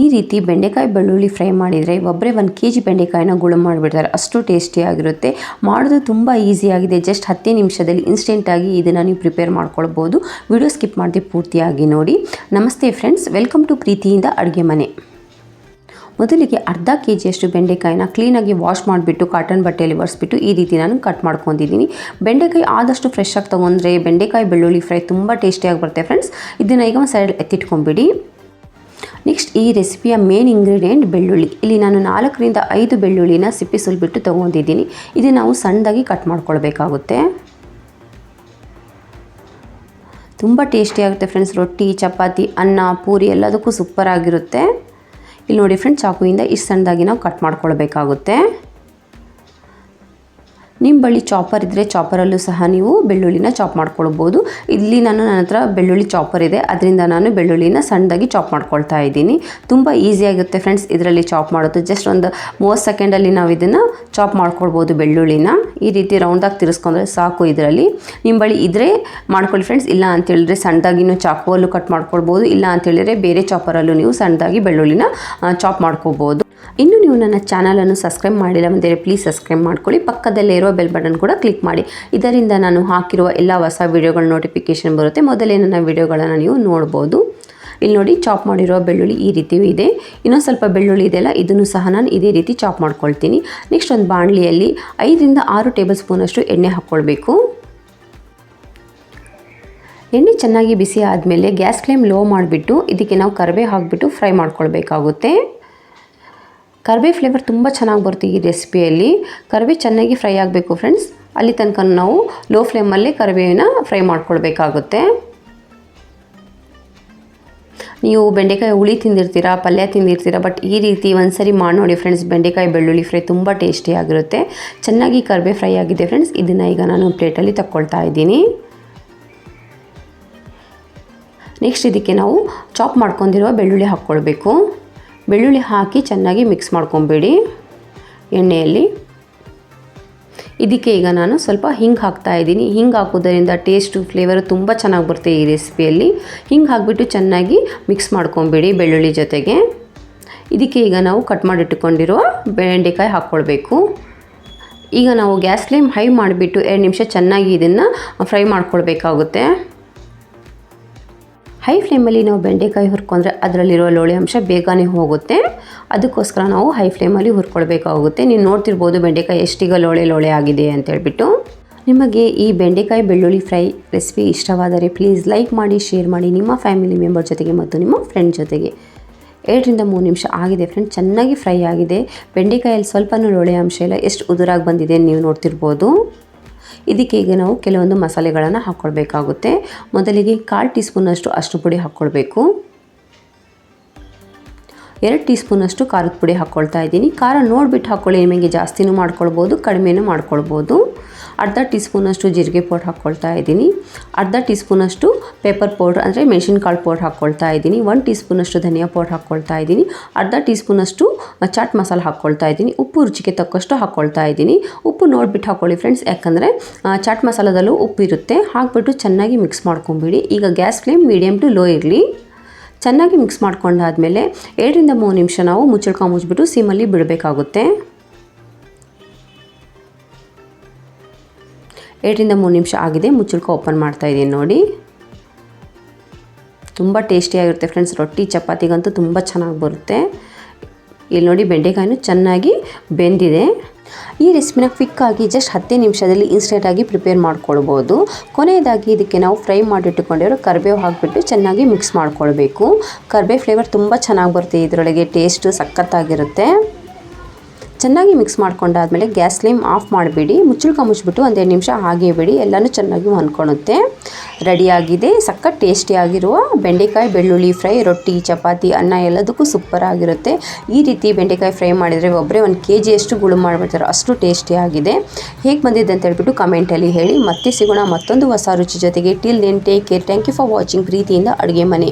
ಈ ರೀತಿ ಬೆಂಡೆಕಾಯಿ ಬೆಳ್ಳುಳ್ಳಿ ಫ್ರೈ ಮಾಡಿದರೆ ಒಬ್ಬರೇ ಒಂದು ಕೆ ಜಿ ಬೆಂಡೆಕಾಯಿನ ಗುಳು ಮಾಡಿಬಿಡ್ತಾರೆ. ಅಷ್ಟು ಟೇಸ್ಟಿಯಾಗಿರುತ್ತೆ ಮಾಡೋದು ತುಂಬ ಈಸಿಯಾಗಿದೆ ಜಸ್ಟ್ ಹತ್ತೇ ನಿಮಿಷದಲ್ಲಿ ಇನ್ಸ್ಟೆಂಟಾಗಿ ಇದನ್ನು ನೀವು ಪ್ರಿಪೇರ್ ಮಾಡ್ಕೊಳ್ಬೋದು. ವಿಡಿಯೋ ಸ್ಕಿಪ್ ಮಾಡಿದೆ ಪೂರ್ತಿಯಾಗಿ ನೋಡಿ. ನಮಸ್ತೆ ಫ್ರೆಂಡ್ಸ್ ವೆಲ್ಕಮ್ ಟು ಪ್ರೀತಿಯಿಂದ ಅಡುಗೆ ಮನೆ. ಮೊದಲಿಗೆ ಅರ್ಧ ಕೆ ಜಿಯಷ್ಟು ಬೆಂಡೆಕಾಯಿನ ಕ್ಲೀನಾಗಿ ವಾಶ್ ಮಾಡಿಬಿಟ್ಟು ಕಾಟನ್ ಬಟ್ಟೆಯಲ್ಲಿ ಒರೆಸ್ಬಿಟ್ಟು ಈ ರೀತಿ ನಾನು ಕಟ್ ಮಾಡ್ಕೊಂಡಿದ್ದೀನಿ. ಬೆಂಡೆಕಾಯಿ ಆದಷ್ಟು ಫ್ರೆಶ್ ಆಗಿ ತೊಗೊಂಡ್ರೆ ಬೆಂಡೆಕಾಯಿ ಬೆಳ್ಳುಳ್ಳಿ ಫ್ರೈ ತುಂಬ ಟೇಸ್ಟಿಯಾಗಿ ಬರುತ್ತೆ ಫ್ರೆಂಡ್ಸ್ ಇದನ್ನು ಈಗ ಒಂದು ಸೈಡ್ ಎತ್ತಿಟ್ಕೊಂಬಿಡಿ ನೆಕ್ಸ್ಟ್ ಈ ರೆಸಿಪಿಯ ಮೇನ್ ಇಂಗ್ರೀಡಿಯೆಂಟ್ ಬೆಳ್ಳುಳ್ಳಿ. ಇಲ್ಲಿ ನಾನು ನಾಲ್ಕರಿಂದ ಐದು ಬೆಳ್ಳುಳ್ಳಿನ ಸಿಪ್ಪಿ ಸುಲ್ಬಿಟ್ಟು ತೊಗೊಂಡಿದ್ದೀನಿ. ಇದು ನಾವು ಸಣ್ಣದಾಗಿ ಕಟ್ ಮಾಡ್ಕೊಳ್ಬೇಕಾಗುತ್ತೆ. ತುಂಬ ಟೇಸ್ಟಿಯಾಗುತ್ತೆ ಫ್ರೆಂಡ್ಸ್ ರೊಟ್ಟಿ, ಚಪಾತಿ, ಅನ್ನ, ಪೂರಿ ಎಲ್ಲದಕ್ಕೂ ಸೂಪರ್ ಆಗಿರುತ್ತೆ. ಇಲ್ಲಿ ನೋಡಿ ಫ್ರೆಂಡ್ಸ್ ಚಾಕುವಿಂದ ಇಷ್ಟು ಸಣ್ಣದಾಗಿ ನಾವು ಕಟ್ ಮಾಡ್ಕೊಳ್ಬೇಕಾಗುತ್ತೆ. ನಿಮ್ಮ ಬಳಿ ಚಾಪರ್ ಇದ್ದರೆ ಚಾಪರಲ್ಲೂ ಸಹ ನೀವು ಬೆಳ್ಳುಳ್ಳಿನ ಚಾಪ್ ಮಾಡ್ಕೊಳ್ಬೋದು. ಇಲ್ಲಿ ನಾನು ನನ್ನ ಹತ್ರ ಬೆಳ್ಳುಳ್ಳಿ ಚಾಪರ್ ಇದೆ. ಅದರಿಂದ ನಾನು ಬೆಳ್ಳುಳ್ಳಿನ ಸಣ್ಣದಾಗಿ ಚಾಪ್ ಮಾಡ್ಕೊಳ್ತಾ ಇದ್ದೀನಿ. ತುಂಬ ಈಸಿಯಾಗುತ್ತೆ ಫ್ರೆಂಡ್ಸ್ ಇದರಲ್ಲಿ ಚಾಪ್ ಮಾಡೋದು. ಜಸ್ಟ್ ಒಂದು ಮೂವತ್ತು ಸೆಕೆಂಡಲ್ಲಿ ನಾವು ಇದನ್ನು ಚಾಪ್ ಮಾಡ್ಕೊಳ್ಬೋದು ಬೆಳ್ಳುಳ್ಳಿನ. ಈ ರೀತಿ ರೌಂಡಾಗಿ ತಿರ್ಸ್ಕೊಂಡ್ರೆ ಸಾಕು ಇದರಲ್ಲಿ. ನಿಮ್ಮ ಬಳಿ ಇದ್ದರೆ ಮಾಡ್ಕೊಳ್ಳಿ ಫ್ರೆಂಡ್ಸ್ ಇಲ್ಲ ಅಂತೇಳಿದ್ರೆ ಸಣ್ಣದಾಗಿನೂ ಚಾಕುವಲ್ಲೂ ಕಟ್ ಮಾಡ್ಕೊಳ್ಬೋದು. ಇಲ್ಲ ಅಂತೇಳಿದರೆ ಬೇರೆ ಚಾಪರಲ್ಲೂ ನೀವು ಸಣ್ಣದಾಗಿ ಬೆಳ್ಳುಳ್ಳಿನ ಚಾಪ್ ಮಾಡ್ಕೋಬೋದು ಇನ್ನು ನೀವು ನನ್ನ ಚಾನಲನ್ನು ಸಬ್ಸ್ಕ್ರೈಬ್ ಮಾಡಿಲ್ಲ ಅಂದರೆ ಪ್ಲೀಸ್ ಸಬ್ಸ್ಕ್ರೈಬ್ ಮಾಡ್ಕೊಳ್ಳಿ. ಪಕ್ಕದಲ್ಲೇ ಇರೋ ಬೆಲ್ ಬಟನ್ ಕೂಡ ಕ್ಲಿಕ್ ಮಾಡಿ. ಇದರಿಂದ ನಾನು ಹಾಕಿರುವ ಎಲ್ಲ ಹೊಸ ವೀಡಿಯೋಗಳ ನೋಟಿಫಿಕೇಷನ್ ಬರುತ್ತೆ. ಮೊದಲೇ ನನ್ನ ವೀಡಿಯೋಗಳನ್ನು ನೀವು ನೋಡ್ಬೋದು. ಇಲ್ಲಿ ನೋಡಿ ಚಾಪ್ ಮಾಡಿರೋ ಬೆಳ್ಳುಳ್ಳಿ ಈ ರೀತಿಯೂ ಇದೆ. ಇನ್ನೊಂದು ಸ್ವಲ್ಪ ಬೆಳ್ಳುಳ್ಳಿ ಇದೆಯಲ್ಲ ಇದನ್ನು ಸಹ ನಾನು ಇದೇ ರೀತಿ ಚಾಪ್ ಮಾಡ್ಕೊಳ್ತೀನಿ. ನೆಕ್ಸ್ಟ್ ಒಂದು ಬಾಣಲಿಯಲ್ಲಿ ಐದರಿಂದ ಆರು ಟೇಬಲ್ ಸ್ಪೂನಷ್ಟು ಎಣ್ಣೆ ಹಾಕ್ಕೊಳ್ಬೇಕು. ಎಣ್ಣೆ ಚೆನ್ನಾಗಿ ಬಿಸಿ ಆದಮೇಲೆ ಗ್ಯಾಸ್ ಫ್ಲೇಮ್ ಲೋ ಮಾಡಿಬಿಟ್ಟು, ಇದಕ್ಕೆ ನಾವು ಕರಿಬೇ ಹಾಕಿಬಿಟ್ಟು ಫ್ರೈ ಮಾಡ್ಕೊಳ್ಬೇಕಾಗುತ್ತೆ. ಕರಿಬೇ ಫ್ಲೇವರ್ ತುಂಬ ಚೆನ್ನಾಗಿ ಬರುತ್ತೆ ಈ ರೆಸಿಪಿಯಲ್ಲಿ. ಕರಿಬೇ ಚೆನ್ನಾಗಿ ಫ್ರೈ ಆಗಬೇಕು ಫ್ರೆಂಡ್ಸ್ ಅಲ್ಲಿ ತನಕ ನಾವು ಲೋ ಫ್ಲೇಮಲ್ಲಿ ಕರಿಬೇವಿನ ಫ್ರೈ ಮಾಡ್ಕೊಳ್ಬೇಕಾಗುತ್ತೆ. ನೀವು ಬೆಂಡೆಕಾಯಿ ಹುಳಿ ತಿಂದಿರ್ತೀರಾ, ಪಲ್ಯ ತಿಂದಿರ್ತೀರಾ ಬಟ್ ಈ ರೀತಿ ಒಂದ್ಸರಿ ಮಾಡಿ ನೋಡಿ ಫ್ರೆಂಡ್ಸ್ ಬೆಂಡೆಕಾಯಿ ಬೆಳ್ಳುಳ್ಳಿ ಫ್ರೈ ತುಂಬ ಟೇಸ್ಟಿಯಾಗಿರುತ್ತೆ ಚೆನ್ನಾಗಿ ಕರಿಬೇ ಫ್ರೈ ಆಗಿದೆ ಫ್ರೆಂಡ್ಸ್ ಇದನ್ನು ಈಗ ನಾನು ಪ್ಲೇಟಲ್ಲಿ ತಗೊಳ್ತಾ ಇದ್ದೀನಿ. ನೆಕ್ಸ್ಟ್ ಇದಕ್ಕೆ ನಾವು ಚಾಪ್ ಮಾಡ್ಕೊಂಡಿರುವ ಬೆಳ್ಳುಳ್ಳಿ ಹಾಕ್ಕೊಳ್ಬೇಕು. ಬೆಳ್ಳುಳ್ಳಿ ಹಾಕಿ ಚೆನ್ನಾಗಿ ಮಿಕ್ಸ್ ಮಾಡ್ಕೊಬೇಡಿ ಎಣ್ಣೆಯಲ್ಲಿ. ಇದಕ್ಕೆ ಈಗ ನಾನು ಸ್ವಲ್ಪ ಹಿಂಗೆ ಹಾಕ್ತಾ ಇದ್ದೀನಿ. ಹಿಂಗೆ ಹಾಕೋದರಿಂದ ಟೇಸ್ಟು ಫ್ಲೇವರು ತುಂಬ ಚೆನ್ನಾಗಿ ಬರುತ್ತೆ ಈ ರೆಸಿಪಿಯಲ್ಲಿ ಹಿಂಗೆ ಹಾಕಿಬಿಟ್ಟು ಚೆನ್ನಾಗಿ ಮಿಕ್ಸ್ ಮಾಡ್ಕೊಬೇಡಿ ಬೆಳ್ಳುಳ್ಳಿ ಜೊತೆಗೆ. ಇದಕ್ಕೆ ಈಗ ನಾವು ಕಟ್ ಮಾಡಿಟ್ಟುಕೊಂಡಿರುವ ಬೆಂಡೆಕಾಯಿ ಹಾಕ್ಕೊಳ್ಬೇಕು. ಈಗ ನಾವು ಗ್ಯಾಸ್ ಫ್ಲೇಮ್ ಹೈ ಮಾಡಿಬಿಟ್ಟು ಎರಡು ನಿಮಿಷ ಚೆನ್ನಾಗಿ ಇದನ್ನು ಫ್ರೈ ಮಾಡ್ಕೊಳ್ಬೇಕಾಗುತ್ತೆ. ಹೈ ಫ್ಲೇಮಲ್ಲಿ ನಾವು ಬೆಂಡೆಕಾಯಿ ಹುರ್ಕೊಂಡ್ರೆ ಅದರಲ್ಲಿರೋ ಲೋಳೆ ಅಂಶ ಬೇಗನೆ ಹೋಗುತ್ತೆ. ಅದಕ್ಕೋಸ್ಕರ ನಾವು ಹೈ ಫ್ಲೇಮಲ್ಲಿ ಹುರ್ಕೊಳ್ಬೇಕಾಗುತ್ತೆ. ನೀವು ನೋಡ್ತಿರ್ಬೋದು ಬೆಂಡೆಕಾಯಿ ಎಷ್ಟೀಗ ಲೋಳೆ ಲೋಳೆ ಆಗಿದೆ ಅಂತ ಹೇಳ್ಬಿಟ್ಟು. ನಿಮಗೆ ಈ ಬೆಂಡೆಕಾಯಿ ಬೆಳ್ಳುಳ್ಳಿ ಫ್ರೈ ರೆಸಿಪಿ ಇಷ್ಟವಾದರೆ ಪ್ಲೀಸ್ ಲೈಕ್ ಮಾಡಿ ಶೇರ್ ಮಾಡಿ ನಿಮ್ಮ ಫ್ಯಾಮಿಲಿ ಮೆಂಬರ್ ಜೊತೆಗೆ ಮತ್ತು ನಿಮ್ಮ ಫ್ರೆಂಡ್ ಜೊತೆಗೆ. ಎರಡರಿಂದ ಮೂರು ನಿಮಿಷ ಆಗಿದೆ ಫ್ರೆಂಡ್ ಚೆನ್ನಾಗಿ ಫ್ರೈ ಆಗಿದೆ. ಬೆಂಡೆಕಾಯಲ್ಲಿ ಸ್ವಲ್ಪನೂ ಲೋಳೆ ಅಂಶ ಇಲ್ಲ, ಎಷ್ಟು ಉದುರಾಗಿ ಬಂದಿದೆ ನೀವು ನೋಡ್ತಿರ್ಬೋದು. ಇದಕ್ಕೆ ಈಗ ನಾವು ಕೆಲವೊಂದು ಮಸಾಲೆಗಳನ್ನು ಹಾಕ್ಕೊಳ್ಬೇಕಾಗುತ್ತೆ. ಮೊದಲಿಗೆ ಕಾಲು ಟೀ ಸ್ಪೂನಷ್ಟು ಅಷ್ಟು ಪುಡಿ ಹಾಕ್ಕೊಳ್ಬೇಕು. ಎರಡು ಟೀ ಸ್ಪೂನಷ್ಟು ಖಾರದ ಪುಡಿ ಹಾಕ್ಕೊಳ್ತಾ ಇದ್ದೀನಿ. ಖಾರ ನೋಡಿಬಿಟ್ಟು ಹಾಕ್ಕೊಳ್ಳಿ, ನಿಮಗೆ ಜಾಸ್ತಿನೂ ಮಾಡ್ಕೊಳ್ಬೋದು, ಕಡಿಮೆನೂ ಮಾಡ್ಕೊಳ್ಬೋದು. ಅರ್ಧ ಟೀ ಸ್ಪೂನಷ್ಟು ಜೀರಿಗೆ ಪೌಡ್ರ್ ಹಾಕ್ಕೊಳ್ತಾ ಇದ್ದೀನಿ. ಅರ್ಧ ಟೀ ಸ್ಪೂನಷ್ಟು ಪೇಪರ್ ಪೌಡ್ರ್ ಅಂದರೆ ಮೆಣಸಿನ್ಕಾಳು ಪೌಡ್ರ್ ಹಾಕ್ಕೊಳ್ತಾ ಇದ್ದೀನಿ. ಒನ್ ಟೀ ಸ್ಪೂನಷ್ಟು ಧನಿಯಾ ಪೌಡ್ರ್ ಹಾಕ್ಕೊಳ್ತಾ ಇದ್ದೀನಿ. ಅರ್ಧ ಟೀ ಸ್ಪೂನಷ್ಟು ಚಾಟ್ ಮಸಾಲ ಹಾಕ್ಕೊಳ್ತಾ ಇದ್ದೀನಿ. ಉಪ್ಪು ರುಚಿಗೆ ತಕ್ಕಷ್ಟು ಹಾಕ್ಕೊಳ್ತಾ ಇದ್ದೀನಿ. ಉಪ್ಪು ನೋಡಿಬಿಟ್ಟು ಹಾಕ್ಕೊಳ್ಳಿ ಫ್ರೆಂಡ್ಸ್. ಯಾಕಂದರೆ ಚಾಟ್ ಮಸಾಲದಲ್ಲೂ ಉಪ್ಪು ಇರುತ್ತೆ. ಹಾಕ್ಬಿಟ್ಟು ಚೆನ್ನಾಗಿ ಮಿಕ್ಸ್ ಮಾಡ್ಕೊಂಬಿಡಿ. ಈಗ gas flame medium to low ಇರಲಿ. ಚೆನ್ನಾಗಿ ಮಿಕ್ಸ್ ಮಾಡ್ಕೊಂಡಾದಮೇಲೆ ಎರಡರಿಂದ ಮೂರು ನಿಮಿಷ ನಾವು ಮುಚ್ಚಳ್ಕೊಂಡು ಮುಚ್ಚಿಬಿಟ್ಟು ಸಿಮ್ಮಲ್ಲಿ ಬಿಡಬೇಕಾಗುತ್ತೆ. ಎರಡರಿಂದ ಮೂರು ನಿಮಿಷ ಆಗಿದೆ. ಮುಚ್ಚಳ್ಕ ಓಪನ್ ಮಾಡ್ತಾ ಇದ್ದೀನಿ ನೋಡಿ. ತುಂಬ ಟೇಸ್ಟಿಯಾಗಿರುತ್ತೆ ಫ್ರೆಂಡ್ಸ್. ರೊಟ್ಟಿ, ಚಪಾತಿಗಂತೂ ತುಂಬ ಚೆನ್ನಾಗಿ ಬರುತ್ತೆ. ಇಲ್ಲಿ ನೋಡಿ ಬೆಂಡೆಕಾಯಿನೂ ಚೆನ್ನಾಗಿ ಬೆಂದಿದೆ. ಈ ರೆಸಿಪಿನ ಕ್ವಿಕ್ಕಾಗಿ ಜಸ್ಟ್ ಹತ್ತೇ ನಿಮಿಷದಲ್ಲಿ ಇನ್ಸ್ಟೆಂಟಾಗಿ ಪ್ರಿಪೇರ್ ಮಾಡ್ಕೊಳ್ಬೋದು. ಕೊನೆಯದಾಗಿ ಇದಕ್ಕೆ ನಾವು ಫ್ರೈ ಮಾಡಿಟ್ಟುಕೊಂಡಿರೋ ಕರಿಬೇವು ಹಾಕಿಬಿಟ್ಟು ಚೆನ್ನಾಗಿ ಮಿಕ್ಸ್ ಮಾಡ್ಕೊಳ್ಬೇಕು. ಕರಿಬೇವು ಫ್ಲೇವರ್ ತುಂಬ ಚೆನ್ನಾಗಿ ಬರುತ್ತೆ. ಇದರೊಳಗೆ ಟೇಸ್ಟು ಸಖತ್ತಾಗಿರುತ್ತೆ. ಚೆನ್ನಾಗಿ ಮಿಕ್ಸ್ ಮಾಡ್ಕೊಂಡಾದ್ಮೇಲೆ ಗ್ಯಾಸ್ ಫ್ಲೇಮ್ ಆಫ್ ಮಾಡಿಬಿಡಿ. ಮುಚ್ಚಳ್ಕ ಮುಚ್ಚಿಬಿಟ್ಟು ಒಂದೆರಡು ನಿಮಿಷ ಹಾಗೆ ಬಿಡಿ. ಎಲ್ಲನೂ ಚೆನ್ನಾಗಿ ಹೊಂದ್ಕೊಳುತ್ತೆ ರೆಡಿಯಾಗಿದೆ ಸಖತ್ ಟೇಸ್ಟಿಯಾಗಿರುವ ಬೆಂಡೆಕಾಯಿ ಬೆಳ್ಳುಳ್ಳಿ ಫ್ರೈ ರೊಟ್ಟಿ, ಚಪಾತಿ, ಅನ್ನ ಎಲ್ಲದಕ್ಕೂ ಸೂಪರ್ ಆಗಿರುತ್ತೆ. ಈ ರೀತಿ ಬೆಂಡೆಕಾಯಿ ಫ್ರೈ ಮಾಡಿದರೆ ಒಬ್ಬರೇ ಒಂದು ಕೆ ಜಿಯಷ್ಟು ಗುಳು ಮಾಡಿಬಿಡ್ತಾರೆ. ಅಷ್ಟು ಟೇಸ್ಟಿಯಾಗಿದೆ ಹೇಗೆ ಬಂದಿದೆ ಅಂತ ಹೇಳ್ಬಿಟ್ಟು ಕಮೆಂಟಲ್ಲಿ ಹೇಳಿ. ಮತ್ತೆ ಸಿಗೋಣ ಮತ್ತೊಂದು ಹೊಸ ರುಚಿ ಜೊತೆಗೆ. Till then take care thank you for watching ಪ್ರೀತಿಯಿಂದ ಅಡುಗೆ ಮನೆ.